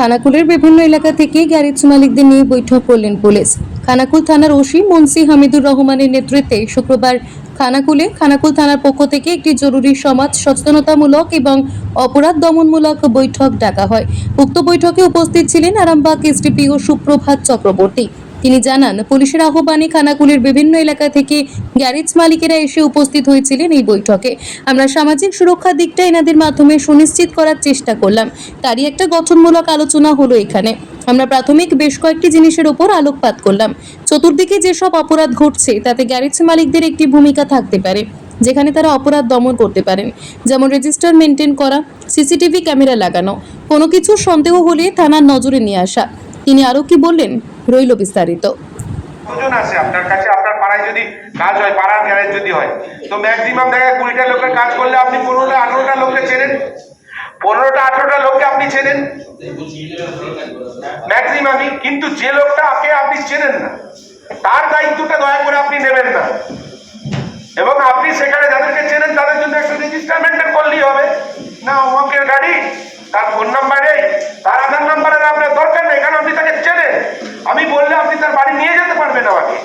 খানাকুলের বিভিন্ন এলাকা থেকে গ্যারেজ মালিকদের নিয়ে বৈঠক করলেন পুলিশ। খানাকুল থানার ওসি মুন্সি হামিদুর রহমানের নেতৃত্বে শুক্রবার খানাকুলে খানাকুল থানার পক্ষ থেকে একটি জরুরি সমাজ সচেতনতামূলক এবং অপরাধ দমনমূলক বৈঠক ডাকা হয়। উক্ত বৈঠকে উপস্থিত ছিলেন আরামবাগ এসডিপিও সুপ্রভাত চক্রবর্তী। তিনি জানান, পুলিশের আহ্বানে খানাকুলের বিভিন্ন এলাকা থেকে গ্যারেজ মালিকেরা এসে উপস্থিত হয়েছিলেন এই বৈঠকে। আমরা সামাজিক সুরক্ষার দিকটা এনাদের মাধ্যমে সুনিশ্চিত করার চেষ্টা করলাম। তারই একটা গঠনমূলক আলোচনা হলো এখানে। আমরা প্রাথমিক বেশ কয়েকটি জিনিসের ওপর আলোকপাত করলাম। চতুর্দিকে যেসব অপরাধ ঘটছে, তাতে গ্যারেজ মালিকদের একটি ভূমিকা থাকতে পারে, যেখানে তারা অপরাধ দমন করতে পারেন। যেমন রেজিস্টার মেনটেন করা, সিসিটিভি ক্যামেরা লাগানো, কোনো কিছু সন্দেহ হলে থানার নজরে নিয়ে আসা। তিনি আরও কি বললেন? রইল বিস্তারিত। আসে আপনার কাছে? আপনার পাড়ায় যদি কাজ হয়, পাড়ার গ্যারেজ যদি হয়, তো ম্যাক্সিমাম জায়গায় কুড়িটা লোকের কাজ করলে আপনি পনেরোটা, আঠেরোটা লোককে চেনেন? পনেরোটা, আঠেরোটা লোককে আপনি চেনেন? ম্যাক্সিমামই কিন্তু যে আপনি চেনেন না, তার দায়িত্বটা দয়া করে আপনি নেবেন না। এবং আপনি সেখানে যাদেরকে চেনেন, তাদের জন্য একটা রেজিস্টার মেনটেন করলেই হবে। না অঙ্কের গাড়ি, তার ফোন নাম্বার নেই, তার আধার নাম্বারের আপনার দরকার নেই, কারণ আপনি তাকে চেনেন। আমি বললে আপনি তার বাড়ি নিয়ে যেতে পারবেন আমাকে।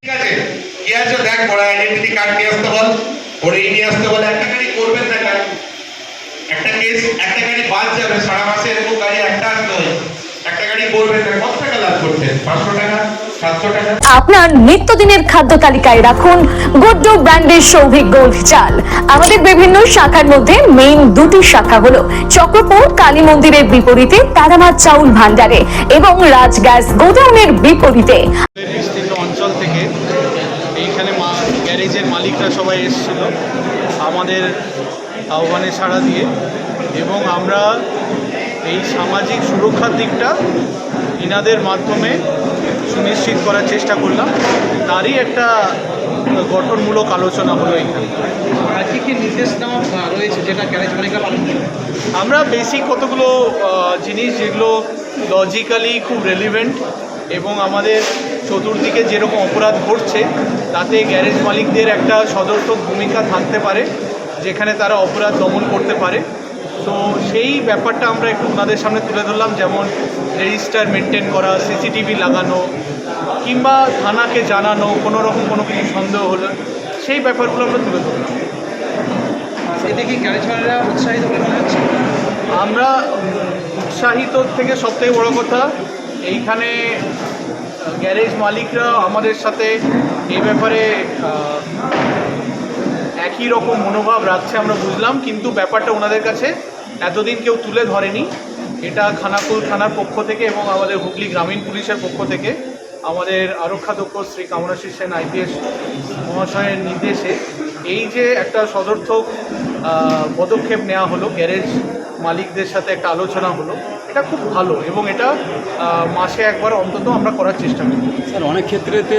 ঠিক আছে। কি আছে দেখ, ওরা আইডেন্টিটি কার্ড নিয়ে আসতে বল, ওরে নিয়ে আসতে বলে, একটা গাড়ি করবেন না কাজ একটা কেস একটা গাড়ি বাদ যাবে, সারা মাসে এরকম গাড়ি একটা আসতে হয়। একটা গাড়ি করবেন না, কত টাকা লাভ করছেন? পাঁচশো টাকা? আপনার নিত্যদিনের খাদ্য তালিকায় রাখুন গুড্ডু ব্র্যান্ডের সৌভিক গোল্ড চাল। আমাদের বিভিন্ন শাখার মধ্যে মেইন দুটি শাখা হলো চক্রপুর কালী মন্দিরের বিপরীতে তারামার চাউল ভান্ডারে এবং রাজ গ্যাস গোডাউনের বিপরীতে। অঞ্চল থেকে এইখানে গ্যারেজের মালিকরা সবাই এসেছিল। আমাদের আহ্বানে সাড়া দিয়ে এবং আমরা এই সামাজিক সুরক্ষার দিকটা ইনাদের মাধ্যমে সুনিশ্চিত করার চেষ্টা করলাম। তারই একটা গঠনমূলক আলোচনা হলো এখানে আর কি কি নির্দেশ দেওয়া রয়েছে যেটা গ্যারেজ মালিকরা পালন আমরা বেসিক কতগুলো জিনিস যেগুলো লজিক্যালি খুব রেলিভেন্ট এবং আমাদের চতুর্দিকে যেরকম অপরাধ ঘটছে তাতে গ্যারেজ মালিকদের একটা সদর্থক ভূমিকা থাকতে পারে যেখানে তারা অপরাধ দমন করতে পারে। তো সেই ব্যাপারটা আমরা একটু ওনাদের সামনে তুলে ধরলাম যেমন রেজিস্টার মেনটেন করা সিসিটিভি লাগানো কিংবা থানাকে জানানো কোনো রকম কোনো কিছু সন্দেহ হলে সেই ব্যাপারগুলো আমরা তুলে ধরলাম। এতে কি গ্যারেজ উৎসাহিত বলে মনে হচ্ছে? আমরা উৎসাহিত থেকে সবথেকে বড় কথা এইখানে গ্যারেজ মালিকরা আমাদের সাথে এই ব্যাপারে একই রকম মনোভাব রাখছে আমরা বুঝলাম, কিন্তু ব্যাপারটা ওনাদের কাছে এতদিন কেউ তুলে ধরেনি। এটা খানাকুল থানার পক্ষ থেকে এবং আমাদের হুগলি গ্রামীণ পুলিশের পক্ষ থেকে আমাদের আরক্ষাধ্যক্ষ শ্রী কামরাশী সেন, আইপিএস মহাশয়ের নির্দেশে এই যে একটা সদর্থক পদক্ষেপ নেওয়া হলো, গ্যারেজ মালিকদের সাথে একটা আলোচনা হলো, এটা খুব ভালো এবং এটা মাসে একবার অন্তত আমরা করার চেষ্টা করি স্যার, অনেক ক্ষেত্রেতে